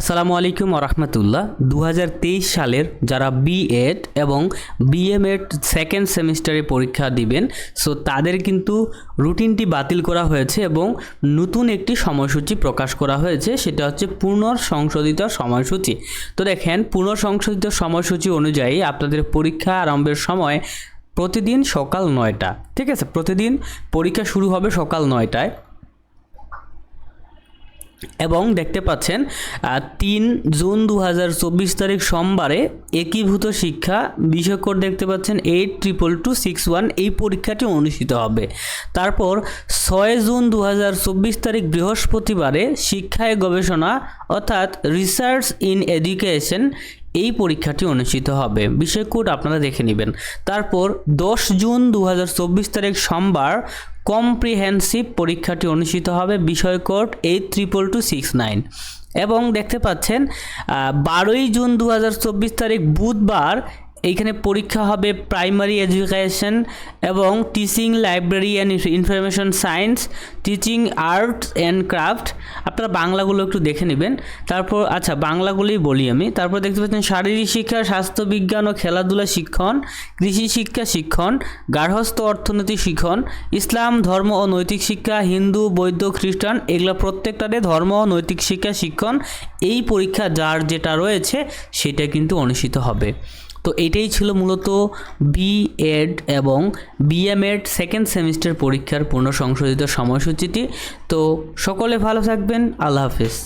আসসালামু আলাইকুম রহমতুল্লাহ দু হাজার তেইশ সালের যারা বিএড এবং বিএমএড সেকেন্ড সেমিস্টারে পরীক্ষা দিবেন সো তাদের কিন্তু রুটিনটি বাতিল করা হয়েছে এবং নতুন একটি সময়সূচি প্রকাশ করা হয়েছে, সেটা হচ্ছে পুনঃসংশোধিত সময়সূচি। তো দেখেন, পুনঃসংশোধিত সময়সূচি অনুযায়ী আপনাদের পরীক্ষা আরম্ভের সময় প্রতিদিন সকাল নয়টা, ঠিক আছে? প্রতিদিন পরীক্ষা শুরু হবে সকাল নয়টায়। এবং দেখতে পাচ্ছেন তিন জুন দু হাজার চব্বিশ তারিখ সোমবারে একীভূত শিক্ষা বিষয় কোড দেখতে পাচ্ছেন eight triple two six one এই পরীক্ষাটি অনুষ্ঠিত হবে। তারপর ছয় জুন দু হাজার চব্বিশ তারিখ বৃহস্পতিবারে শিক্ষায় গবেষণা অর্থাৎ রিসার্চ ইন এডুকেশন এই পরীক্ষাটি অনুষ্ঠিত হবে। বিষয় কোড আপনারা দেখে নেবেন। তারপর দশ জুন দু হাজার চব্বিশ তারিখ সোমবার কম্প্রিহেন্সিভ পরীক্ষাটি অনুষ্ঠিত হবে বিষয় code eight triple two six nine এবং দেখতে পাচ্ছেন বারোই জুন দু হাজার চব্বিশ তারিখ বুধবার এইখানে পরীক্ষা হবে প্রাইমারি এডুকেশন এবং teaching library and information science teaching art and craft আপনারা বাংলাগুলো একটু দেখে নেবেন। তারপর আচ্ছা বাংলাগুলোই বলি আমি। তারপর দেখতে পাচ্ছেন, শারীরিক শিক্ষা, স্বাস্থ্য বিজ্ঞান ও খেলাধুলা শিক্ষণ, কৃষি শিক্ষা শিক্ষণ, গার্হস্থ্য অর্থনীতি শিক্ষণ, ইসলাম, ধর্ম ও নৈতিক শিক্ষা, হিন্দু, বৌদ্ধ, খ্রিস্টান, এগুলো প্রত্যেকটাতে ধর্ম ও নৈতিক শিক্ষা শিক্ষণ, এই পরীক্ষা যার যেটা রয়েছে, সেটা কিন্তু অনুষ্ঠিত হবে। তো এটাই ছিল মূলত বি এড এবং বিএমএড সেকেন্ড সেমিস্টার পরীক্ষার পূর্ণ সংশোধিত সময়সূচিটি। তো সকলে ভালো থাকবেন, আল্লাহ হাফিজ।